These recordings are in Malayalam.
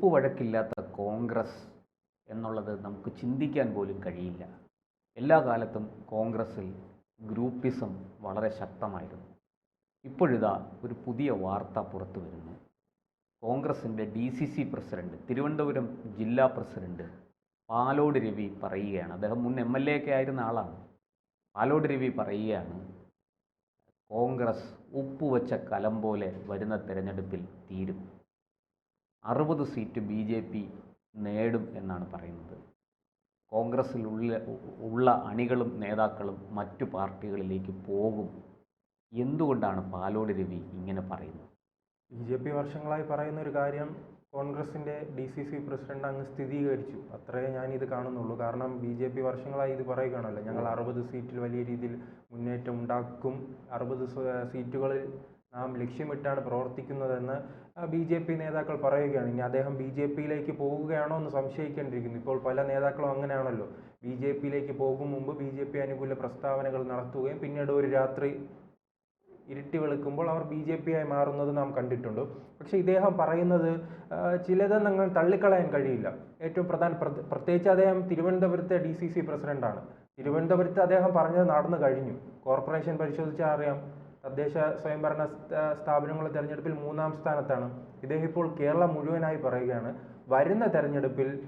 ഉപ്പുവഴക്കില്ലാത്ത കോൺഗ്രസ് എന്നുള്ളത് നമുക്ക് ചിന്തിക്കാൻ പോലും കഴിയില്ല. എല്ലാ കാലത്തും കോൺഗ്രസ്സിൽ ഗ്രൂപ്പിസം വളരെ ശക്തമായിരുന്നു. ഇപ്പോഴിതാ ഒരു പുതിയ വാർത്ത പുറത്തു വരുന്നു. കോൺഗ്രസിന്റെ D C C president Thiruvananthapuram ജില്ലാ പ്രസിഡന്റ് പാലോട് രവി പറയുകയാണ്. അദ്ദേഹം മുൻ എം എൽ എ ഒക്കെ ആയിരുന്ന ആളാണ്. പാലോട് രവി പറയുകയാണ് കോൺഗ്രസ് ഉപ്പുവച്ച കലം പോലെ വരുന്ന തിരഞ്ഞെടുപ്പിൽ തീരും. അറുപത് സീറ്റ് ബി ജെ പി നേടും എന്നാണ് പറയുന്നത്. കോൺഗ്രസ്സിലുള്ള ഉള്ള അണികളും നേതാക്കളും മറ്റു പാർട്ടികളിലേക്ക് പോകും. എന്തുകൊണ്ടാണ് പാലോട് രവി ഇങ്ങനെ പറയുന്നത്? ബി ജെ പി വർഷങ്ങളായി പറയുന്ന ഒരു കാര്യം കോൺഗ്രസിന്റെ ഡി സി സി പ്രസിഡന്റ് അങ്ങ് സ്ഥിരീകരിച്ചു. ഞാൻ ഇത് കാണുന്നുള്ളൂ. കാരണം ബി ജെ പി വർഷങ്ങളായി ഇത് പറയുകയാണല്ലോ. ഞങ്ങൾ അറുപത് സീറ്റിൽ വലിയ രീതിയിൽ മുന്നേറ്റം ഉണ്ടാക്കും. അറുപത് സീറ്റുകളിൽ നാം ലക്ഷ്യമിട്ടാണ് പ്രവർത്തിക്കുന്നതെന്ന് ബി ജെ പി നേതാക്കൾ പറയുകയാണ്. ഇനി അദ്ദേഹം ബി ജെ പിയിലേക്ക് പോവുകയാണോ എന്ന് സംശയിക്കേണ്ടിയിരിക്കുന്നു. ഇപ്പോൾ പല നേതാക്കളും അങ്ങനെയാണല്ലോ. ബി ജെ പിയിലേക്ക് പോകും മുമ്പ് ബി ജെ പി അനുകൂല പ്രസ്താവനകൾ നടത്തുകയും പിന്നീട് ഒരു രാത്രി ഇരുട്ടി വെളുക്കുമ്പോൾ അവർ ബി ജെ പി ആയി മാറുന്നത് നാം കണ്ടിട്ടുണ്ട്. പക്ഷേ ഇദ്ദേഹം പറയുന്നത് ചിലത് നിങ്ങൾ തള്ളിക്കളയാൻ കഴിയില്ല. ഏറ്റവും പ്രധാന പ്ര- പ്രത്യേകിച്ച് അദ്ദേഹം തിരുവനന്തപുരത്തെ ഡി സി സി പ്രസിഡന്റാണ്. തിരുവനന്തപുരത്ത് അദ്ദേഹം പറഞ്ഞത് നടന്നു കഴിഞ്ഞു. കോർപ്പറേഷൻ പരിശോധിച്ചാൽ അറിയാം. തദ്ദേശ സ്വയംഭരണ സ്ഥാ- സ്ഥാപനങ്ങളുടെ തെരഞ്ഞെടുപ്പിൽ മൂന്നാം സ്ഥാനത്താണ്. ഇദ്ദേഹം ഇപ്പോൾ കേരളം മുഴുവനായി പറയുകയാണ്. വരുന്ന തെരഞ്ഞെടുപ്പിൽ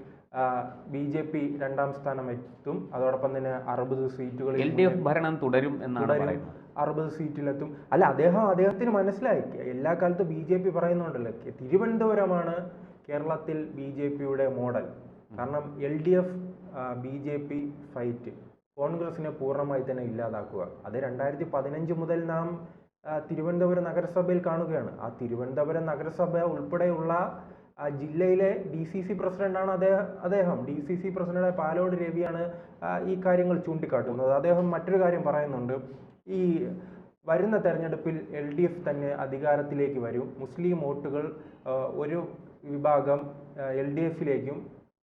ബി ജെ പി രണ്ടാം സ്ഥാനം എത്തും. അതോടൊപ്പം തന്നെ അറുപത് സീറ്റുകൾ എൽ ഡി എഫ് ഭരണം തുടരും എന്നാണ് അറുപത് സീറ്റിലെത്തും. അല്ല അദ്ദേഹം അദ്ദേഹത്തിന് മനസ്സിലായി. എല്ലാ കാലത്തും ബി ജെ പി പറയുന്നുണ്ടല്ലോ തിരുവനന്തപുരമാണ് കേരളത്തിൽ ബി ജെ പിയുടെ മോഡൽ. കാരണം L D F B J P fight. കോൺഗ്രസിനെ പൂർണമായി തന്നെ ഇല്ലാതാക്കുക. അത് രണ്ടായിരത്തി പതിനഞ്ച് മുതൽ നാം തിരുവനന്തപുരം നഗരസഭയിൽ കാണുകയാണ്. ആ തിരുവനന്തപുരം നഗരസഭ ഉൾപ്പെടെയുള്ള ജില്ലയിലെ ഡി സി സി പ്രസിഡന്റാണ് അദ്ദേഹം അദ്ദേഹം. D C C president Palode രവിയാണ് ഈ കാര്യങ്ങൾ ചൂണ്ടിക്കാട്ടുന്നത്. അദ്ദേഹം മറ്റൊരു കാര്യം പറയുന്നുണ്ട്. ഈ വരുന്ന തെരഞ്ഞെടുപ്പിൽ എൽ ഡി എഫ് തന്നെ അധികാരത്തിലേക്ക് വരും. മുസ്ലിം വോട്ടുകൾ ഒരു വിഭാഗം എൽ ഡി എഫിലേക്കും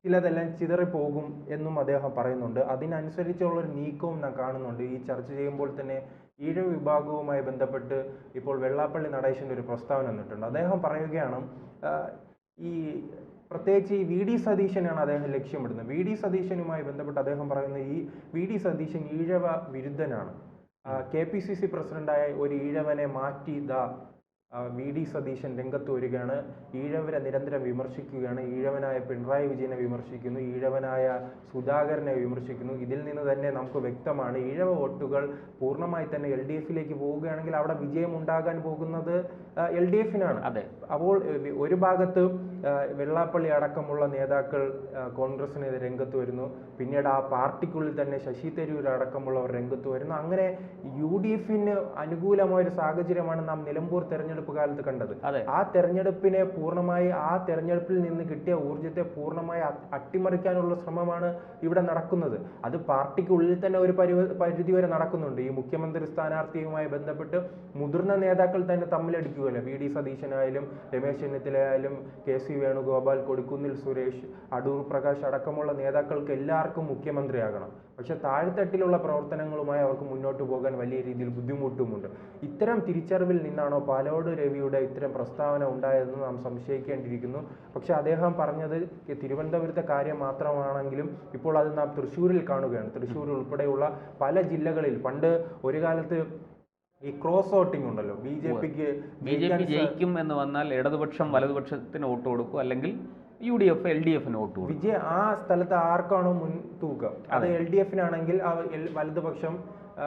ചിലതെല്ലാം ചിതറിപ്പോകും എന്നും അദ്ദേഹം പറയുന്നുണ്ട്. അതിനനുസരിച്ചുള്ള ഒരു നീക്കവും നാം കാണുന്നുണ്ട്. ഈ ചർച്ച ചെയ്യുമ്പോൾ തന്നെ ഈഴ വിഭാഗവുമായി ബന്ധപ്പെട്ട് ഇപ്പോൾ വെള്ളാപ്പള്ളി നടേശന്റെ ഒരു പ്രസ്താവന വന്നിട്ടുണ്ട്. അദ്ദേഹം പറയുകയാണ് ഈ പ്രത്യേകിച്ച് ഈ വി ഡി സതീശനാണ് അദ്ദേഹം ലക്ഷ്യമിടുന്നത്. വി ഡി സതീശനുമായി ബന്ധപ്പെട്ട് അദ്ദേഹം പറയുന്ന ഈ വി ഡി സതീശൻ ഈഴവ വിരുദ്ധനാണ്. കെ പി സി സി പ്രസിഡന്റായ ഒരു ഈഴവനെ മാറ്റി ദാ വി ഡി സതീശൻ രംഗത്ത് വരികയാണ്. ഈഴവരെ നിരന്തരം വിമർശിക്കുകയാണ്. ഈഴവനായ പിണറായി വിജയനെ വിമർശിക്കുന്നു. ഈഴവനായ സുധാകരനെ വിമർശിക്കുന്നു. ഇതിൽ നിന്ന് തന്നെ നമുക്ക് വ്യക്തമാണ് ഈഴവ വോട്ടുകൾ പൂർണമായി തന്നെ എൽ ഡി എഫിലേക്ക് പോവുകയാണെങ്കിൽ അവിടെ വിജയം ഉണ്ടാകാൻ പോകുന്നത് എൽ ഡി എഫിനാണ്. അതെ. അപ്പോൾ ഒരു ഭാഗത്ത് വെള്ളാപ്പള്ളി അടക്കമുള്ള നേതാക്കൾ കോൺഗ്രസിന് രംഗത്ത് വരുന്നു. പിന്നീട് ആ പാർട്ടിക്കുള്ളിൽ തന്നെ ശശി തരൂർ അടക്കമുള്ളവർ രംഗത്ത് വരുന്നു. അങ്ങനെ യു ഡി എഫിന് അനുകൂലമായ ഒരു സാഹചര്യമാണ് നാം നിലമ്പൂർ തെരഞ്ഞെടുപ്പ് കാലത്ത് കണ്ടത്. ആ തെരഞ്ഞെടുപ്പിനെ പൂർണമായി ആ തെരഞ്ഞെടുപ്പിൽ നിന്ന് കിട്ടിയ ഊർജത്തെ പൂർണമായി അട്ടിമറിക്കാനുള്ള ശ്രമമാണ് ഇവിടെ നടക്കുന്നത്. അത് പാർട്ടിക്കുള്ളിൽ തന്നെ ഒരു പരിധി വരെ നടക്കുന്നുണ്ട്. ഈ മുഖ്യമന്ത്രി സ്ഥാനാർത്ഥിയുമായി ബന്ധപ്പെട്ട് മുതിർന്ന നേതാക്കൾ തന്നെ തമ്മിലടിക്കുകയല്ല? വി. ഡി. സതീശനായാലും രമേശ് ചെന്നിത്തലയായാലും കെ. സി. വേണുഗോപാൽ കൊടിക്കുന്നിൽ സുരേഷ് അടൂർ പ്രകാശ് അടക്കമുള്ള നേതാക്കൾക്ക് എല്ലാവർക്കും മുഖ്യമന്ത്രിയാകണം. പക്ഷെ താഴ്ത്തട്ടിലുള്ള പ്രവർത്തനങ്ങളുമായി അവർക്ക് മുന്നോട്ട് പോകാൻ വലിയ രീതിയിൽ ബുദ്ധിമുട്ടുമുണ്ട്. ഇത്തരം തിരിച്ചറിവിൽ നിന്നാണോ പാലോട് രവിയുടെ ഇത്തരം പ്രസ്താവന ഉണ്ടായതെന്ന് നാം സംശയിക്കേണ്ടിയിരിക്കുന്നു. പക്ഷെ അദ്ദേഹം പറഞ്ഞത് തിരുവനന്തപുരത്തെ കാര്യം മാത്രമാണെങ്കിലും ഇപ്പോൾ അത് നാം തൃശ്ശൂരിൽ കാണുകയാണ്. തൃശ്ശൂർ ഉൾപ്പെടെയുള്ള പല ജില്ലകളിൽ പണ്ട് ഒരു കാലത്ത് ഈ ക്രോസ് വോട്ടിംഗ് ഉണ്ടല്ലോ. ബി ജെ പിക്ക് ബി ജെ പി ജയിക്കും എന്ന് വന്നാൽ ഇടതുപക്ഷം വലതുപക്ഷത്തിന് വോട്ട് കൊടുക്കും. അല്ലെങ്കിൽ U D F L D എഫിന് വോട്ട് കൊടുക്കും വിജയ ആ സ്ഥലത്ത് ആർക്കാണോ മുൻ തൂക്കം? അത് എൽ ഡി എഫിനാണെങ്കിൽ വലതുപക്ഷം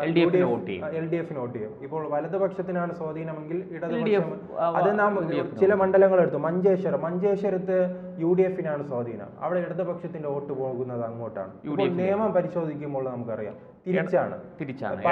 എൽ ഡി എഫിന് വോട്ട് ചെയ്യും. എൽ ഡി എഫിന് വോട്ട് ചെയ്യും. ഇപ്പോൾ വലതുപക്ഷത്തിനാണ് സ്വാധീനമെങ്കിൽ ഇടതുപക്ഷം ആ, അത് നാം ചില മണ്ഡലങ്ങൾ എടുത്തു മഞ്ചേശ്വരം. മഞ്ചേശ്വരത്ത് യു ഡി എഫിനാണ് സ്വാധീനം. അവിടെ ഇടതുപക്ഷത്തിന്റെ വോട്ട് പോകുന്നത് അങ്ങോട്ടാണ്. നിയമം പരിശോധിക്കുമ്പോൾ നമുക്കറിയാം. തിരിച്ചാണ്. തിരിച്ചാണ്.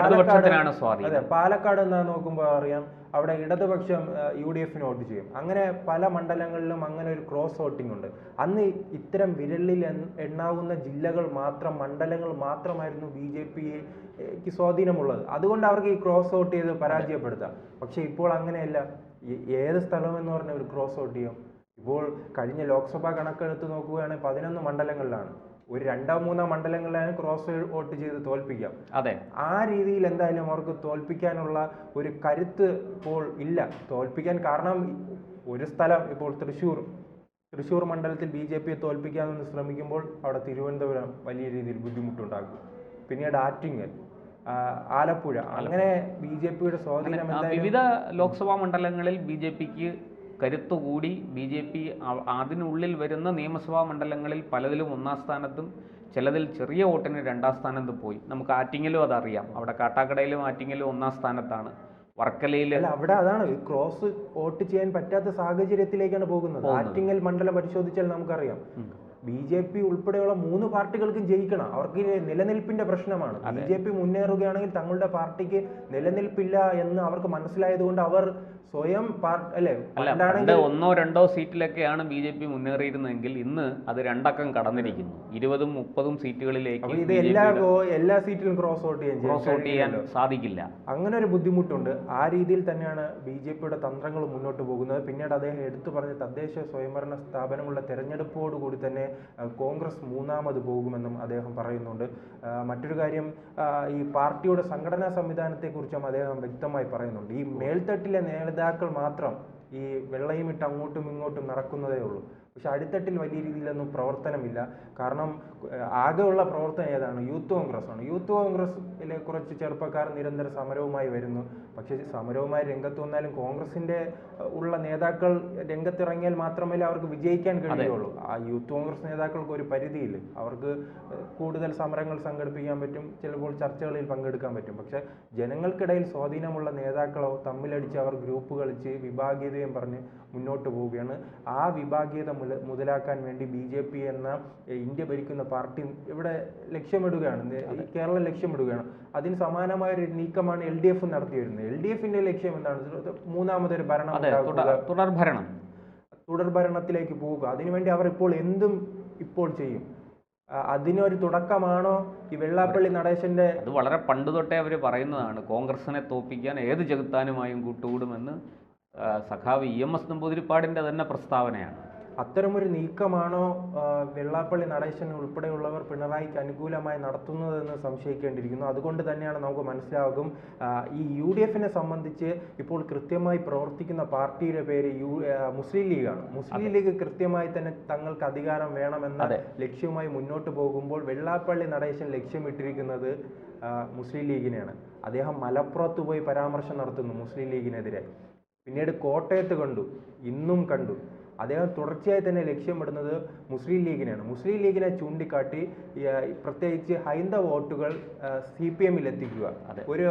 സ്വാധീനം. അതെ പാലക്കാട് എന്നാ നോക്കുമ്പോൾ അറിയാം. അവിടെ ഇടതുപക്ഷം യു ഡി എഫിന് വോട്ട് ചെയ്യും. അങ്ങനെ പല മണ്ഡലങ്ങളിലും അങ്ങനെ ഒരു ക്രോസ് വോട്ടിംഗ് ഉണ്ട്. അന്ന് ഇത്തരം വിരലിൽ എണ്ണ- എണ്ണാവുന്ന ജില്ലകൾ മാത്രം മണ്ഡലങ്ങൾ മാത്രമായിരുന്നു ബി ജെ പിക്ക് സ്വാധീനമുള്ളത്. അതുകൊണ്ട് അവർക്ക് ഈ ക്രോസ് വോട്ട് ചെയ്ത് പരാജയപ്പെടുത്താം. പക്ഷെ ഇപ്പോൾ അങ്ങനെയല്ല. ഏത് സ്ഥലം എന്ന് പറഞ്ഞ ഒരു ക്രോസ് വോട്ട് ചെയ്യും? ഇപ്പോൾ കഴിഞ്ഞ ലോക്സഭാ കണക്കെടുത്ത് നോക്കുകയാണെങ്കിൽ പതിനൊന്ന് മണ്ഡലങ്ങളിലാണ്. ഒരു രണ്ടോ മൂന്നോ മണ്ഡലങ്ങളിലാണ് ക്രോസ് വോട്ട് ചെയ്ത് തോൽപ്പിക്കാം. അതെ. ആ രീതിയിൽ എന്തായാലും അവർക്ക് തോൽപ്പിക്കാനുള്ള ഒരു കരുത്ത് ഇപ്പോൾ ഇല്ല. തോൽപ്പിക്കാൻ കാരണം ഒരു സ്ഥലം ഇപ്പോൾ തൃശ്ശൂർ. തൃശ്ശൂർ മണ്ഡലത്തിൽ ബി ജെ പിയെ തോൽപ്പിക്കാമെന്ന് ശ്രമിക്കുമ്പോൾ അവിടെ തിരുവനന്തപുരം വലിയ രീതിയിൽ ബുദ്ധിമുട്ടുണ്ടാക്കും പിന്നീട് ആറ്റിങ്ങൽ ആലപ്പുഴ. അങ്ങനെ ബി ജെ പിയുടെ സ്വാധീനം വിവിധ ലോക്സഭാ മണ്ഡലങ്ങളിൽ ബി ജെ പിക്ക് കരുത്തുകൂടി ബി ജെ പി അതിനുള്ളിൽ വരുന്ന നിയമസഭാ മണ്ഡലങ്ങളിൽ പലതിലും ഒന്നാം സ്ഥാനത്തും ചിലതിൽ ചെറിയ വോട്ടിന് രണ്ടാം സ്ഥാനത്ത് പോയി. നമുക്ക് ആറ്റിങ്ങലും അതറിയാം അവിടെ കാട്ടാക്കടയിലും ആറ്റിങ്ങലും ഒന്നാം സ്ഥാനത്താണ്. വർക്കലയിൽ അവിടെ അതാണ് ക്രോസ് വോട്ട് ചെയ്യാൻ പറ്റാത്ത സാഹചര്യത്തിലേക്കാണ് പോകുന്നത്. ആറ്റിങ്ങൽ മണ്ഡലം പരിശോധിച്ചാൽ നമുക്കറിയാം. ബി ജെ പി ഉൾപ്പെടെയുള്ള മൂന്ന് പാർട്ടികൾക്കും ജയിക്കണം. അവർക്ക് നിലനിൽപ്പിന്റെ പ്രശ്നമാണ്. ബി ജെ പി മുന്നേറുകയാണെങ്കിൽ തങ്ങളുടെ പാർട്ടിക്ക് നിലനിൽപ്പില്ല എന്ന് അവർക്ക് മനസ്സിലായതുകൊണ്ട് അവർ സ്വയം അല്ലെ? ഒന്നോ രണ്ടോ സീറ്റിലൊക്കെയാണ് ബി ജെ പി മുന്നേറിയിരുന്നതെങ്കിൽ ഇന്ന് അത് രണ്ടക്കം കടന്നിരിക്കുന്നു. ഇരുപതും മുപ്പതും സീറ്റുകളിലേക്ക് ഇത് എല്ലാ എല്ലാ സീറ്റിലും ക്രോസ് ഔട്ട് ചെയ്യാൻ ക്രോസ് ഔട്ട് ചെയ്യാൻ സാധിക്കില്ല. അങ്ങനെ ഒരു ബുദ്ധിമുട്ടുണ്ട്. ആ രീതിയിൽ തന്നെയാണ് ബി ജെ പിയുടെ തന്ത്രങ്ങൾ മുന്നോട്ട് പോകുന്നത്. പിന്നീട് അദ്ദേഹം എടുത്തു പറഞ്ഞ തദ്ദേശ സ്വയംഭരണ സ്ഥാപനങ്ങളുടെ തെരഞ്ഞെടുപ്പോടുകൂടി തന്നെ കോൺഗ്രസ് മൂന്നാമത് പോകുമെന്നും അദ്ദേഹം പറയുന്നുണ്ട്. മറ്റൊരു കാര്യം ഈ പാർട്ടിയുടെ സംഘടനാ സംവിധാനത്തെക്കുറിച്ചും അദ്ദേഹം വ്യക്തമായി പറയുന്നുണ്ട്. ഈ മേൽത്തട്ടിലെ നേതാക്കൾ മാത്രം ഈ വെള്ളയും ഇട്ട് അങ്ങോട്ടും ഇങ്ങോട്ടും നടക്കുന്നതേ ഉള്ളൂ. പക്ഷെ അടിത്തട്ടിൽ വലിയ രീതിയിലൊന്നും പ്രവർത്തനമില്ല. കാരണം ആകെയുള്ള പ്രവർത്തനം ഏതാണ്? യൂത്ത് കോൺഗ്രസ് ആണ് യൂത്ത് കോൺഗ്രസിലെ കുറച്ച് ചെറുപ്പക്കാർ നിരന്തര സമരവുമായി വരുന്നു. പക്ഷേ സമരവുമായി രംഗത്ത് വന്നാലും കോൺഗ്രസിന്റെ ഉള്ള നേതാക്കൾ രംഗത്തിറങ്ങിയാൽ മാത്രമേ അവർക്ക് വിജയിക്കാൻ കഴിയുള്ളൂ. ആ യൂത്ത് കോൺഗ്രസ് നേതാക്കൾക്ക് ഒരു പരിധിയില്ല. അവർക്ക് കൂടുതൽ സമരങ്ങൾ സംഘടിപ്പിക്കാൻ പറ്റും. ചിലപ്പോൾ ചർച്ചകളിൽ പങ്കെടുക്കാൻ പറ്റും. പക്ഷെ ജനങ്ങൾക്കിടയിൽ സ്വാധീനമുള്ള നേതാക്കളോ തമ്മിലടിച്ച് അവർ ഗ്രൂപ്പ് കളിച്ച് വിഭാഗീയതയും പറഞ്ഞ് മുന്നോട്ട് പോവുകയാണ്. ആ വിഭാഗീയത മുതലാക്കാൻ വേണ്ടി ബി ജെ പി എന്ന ഇന്ത്യ ഭരിക്കുന്ന പാർട്ടി ഇവിടെ ലക്ഷ്യമിടുകയാണ്. കേരളം ലക്ഷ്യമിടുകയാണ്. അതിന് സമാനമായ ഒരു നീക്കമാണ് എൽ ഡി എഫ് നടത്തി വരുന്നത് എൽ ഡി എഫിന്റെ ലക്ഷ്യം എന്താണ്? മൂന്നാമതൊരു ഭരണം തുടർഭരണം തുടർഭരണത്തിലേക്ക് തുടർ തുടർ ഭരണം. തുടർ ഭരണത്തിലേക്ക് പോവുക അതിനുവേണ്ടി അവർ ഇപ്പോൾ എന്തും ഇപ്പോൾ ചെയ്യും. അതിനൊരു തുടക്കമാണോ? ഈ വെള്ളാപ്പള്ളി നടേശന്റെ അത് വളരെ പണ്ട് തൊട്ടേ അവർ പറയുന്നതാണ്. കോൺഗ്രസിനെ തോപ്പിക്കാൻ ഏത് ചെകുത്താനുമായും കൂട്ടുകൂടുമെന്ന് സഖാവ് ഇ എം എസ് നമ്പൂതിരിപ്പാടിന്റെ തന്നെ പ്രസ്താവനയാണ്. അത്തരമൊരു നീക്കമാണോ വെള്ളാപ്പള്ളി നടേശൻ ഉൾപ്പെടെയുള്ളവർ പിണറായിക്ക് അനുകൂലമായി നടത്തുന്നതെന്ന് സംശയിക്കേണ്ടിയിരിക്കുന്നു. അതുകൊണ്ട് തന്നെയാണ് നമുക്ക് മനസ്സിലാകും ഈ യു ഡി എഫിനെ സംബന്ധിച്ച് ഇപ്പോൾ കൃത്യമായി പ്രവർത്തിക്കുന്ന പാർട്ടിയുടെ പേര് യു മുസ്ലിം ലീഗാണ്. മുസ്ലിം ലീഗ് കൃത്യമായി തന്നെ തങ്ങൾക്ക് അധികാരം വേണമെന്ന ലക്ഷ്യവുമായി മുന്നോട്ട് പോകുമ്പോൾ വെള്ളാപ്പള്ളി നടേശൻ ലക്ഷ്യമിട്ടിരിക്കുന്നത് മുസ്ലിം ലീഗിനെയാണ്. അദ്ദേഹം മലപ്പുറത്ത് പോയി പരാമർശം നടത്തുന്നു മുസ്ലിം ലീഗിനെതിരെ. പിന്നീട് കോട്ടയത്ത് കണ്ടു ഇന്നും കണ്ടു. അദ്ദേഹം തുടർച്ചയായി തന്നെ ലക്ഷ്യമിടുന്നത് മുസ്ലിം ലീഗിനെയാണ്. മുസ്ലിം ലീഗിനെ ചൂണ്ടിക്കാട്ടി പ്രത്യേകിച്ച് ഹൈന്ദവ വോട്ടുകൾ സി പി എമ്മിൽ എത്തിക്കുക. ഒരു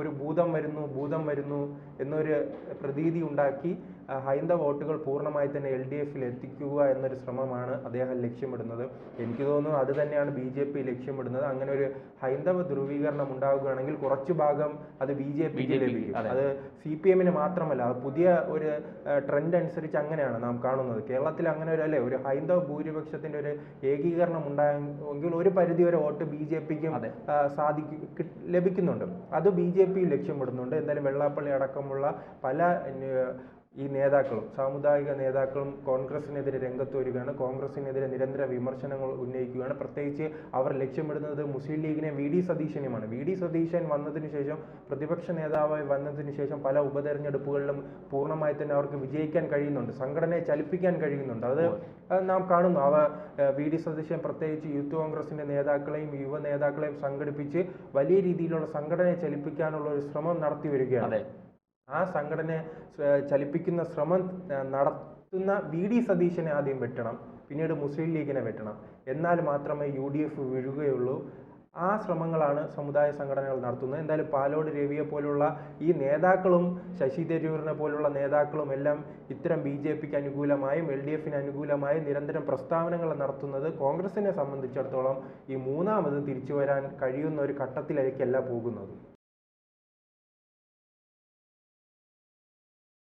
ഒരു ഭൂതം വരുന്നു ഭൂതം വരുന്നു എന്നൊരു പ്രതീതി ഉണ്ടാക്കി ഹൈന്ദവ വോട്ടുകൾ പൂർണമായി തന്നെ എൽ ഡി എഫിൽ എത്തിക്കുക എന്നൊരു ശ്രമമാണ് അദ്ദേഹം ലക്ഷ്യമിടുന്നത്. എനിക്ക് തോന്നുന്നു അത് തന്നെയാണ് ബി ജെ പി ലക്ഷ്യമിടുന്നത്. അങ്ങനെ ഒരു ഹൈന്ദവ ധ്രുവീകരണം ഉണ്ടാവുകയാണെങ്കിൽ കുറച്ചു ഭാഗം അത് ബി ജെ പിക്ക് ലഭിക്കും. അത്. സി പി എമ്മിന് മാത്രമല്ല അത് പുതിയ ഒരു ട്രെൻഡ് അനുസരിച്ച് അങ്ങനെയാണ് നാം കാണുന്നത്. കേരളത്തിൽ അങ്ങനെ ഒരു അല്ലേ ഒരു ഹൈന്ദവ ഭൂരിപക്ഷത്തിന്റെ ഒരു ഏകീകരണം ഉണ്ടായെങ്കിൽ ഒരു പരിധി വരെ വോട്ട് ബി ജെ പിക്കും. സാധിക്കും ലഭിക്കുന്നുണ്ട്. അത് ബി ജെ പി ലക്ഷ്യമിടുന്നുണ്ട്. എന്തായാലും വെള്ളാപ്പള്ളി അടക്കമുള്ള പല ഈ നേതാക്കളും സാമുദായിക നേതാക്കളും കോൺഗ്രസിനെതിരെ രംഗത്ത് വരികയാണ്. കോൺഗ്രസിനെതിരെ നിരന്തര വിമർശനങ്ങൾ ഉന്നയിക്കുകയാണ്. പ്രത്യേകിച്ച് അവർ ലക്ഷ്യമിടുന്നത് മുസ്ലിം ലീഗിനെ വി ഡി സതീശനുമാണ്. വി ഡി സതീശൻ വന്നതിന് ശേഷം പ്രതിപക്ഷ നേതാവായി വന്നതിന് ശേഷം പല ഉപതെരഞ്ഞെടുപ്പുകളിലും പൂർണമായി തന്നെ അവർക്ക് വിജയിക്കാൻ കഴിയുന്നുണ്ട്. സംഘടനയെ ചലിപ്പിക്കാൻ കഴിയുന്നുണ്ട്. അത് നാം കാണുന്നു. അവ വി ഡി സതീശൻ പ്രത്യേകിച്ച് യൂത്ത് കോൺഗ്രസിന്റെ നേതാക്കളെയും യുവ നേതാക്കളെയും സംഘടിപ്പിച്ച് വലിയ രീതിയിലുള്ള സംഘടനയെ ചലിപ്പിക്കാനുള്ള ഒരു ശ്രമം നടത്തി വരികയാണ്. ആ സംഘടനയെ ചലിപ്പിക്കുന്ന ശ്രമം നടത്തുന്ന വി ഡി സതീശനെ ആദ്യം വെട്ടണം പിന്നീട് മുസ്ലിം ലീഗിനെ വെട്ടണം. എന്നാൽ മാത്രമേ യു ഡി എഫ് വീഴുകയുള്ളൂ. ആ ശ്രമങ്ങളാണ് സമുദായ സംഘടനകൾ നടത്തുന്നത്. എന്തായാലും പാലോട് രവിയെ പോലുള്ള ഈ നേതാക്കളും ശശി തരൂരിനെ പോലുള്ള നേതാക്കളും എല്ലാം ഇത്തരം ബി ജെ പിക്ക് അനുകൂലമായും എൽ ഡി എഫിന് അനുകൂലമായും നിരന്തരം പ്രസ്താവനകൾ നടത്തുന്നത് കോൺഗ്രസിനെ സംബന്ധിച്ചിടത്തോളം ഈ മൂന്നാമത് തിരിച്ചു വരാൻ കഴിയുന്ന ഒരു ഘട്ടത്തിലേക്കല്ല പോകുന്നത്.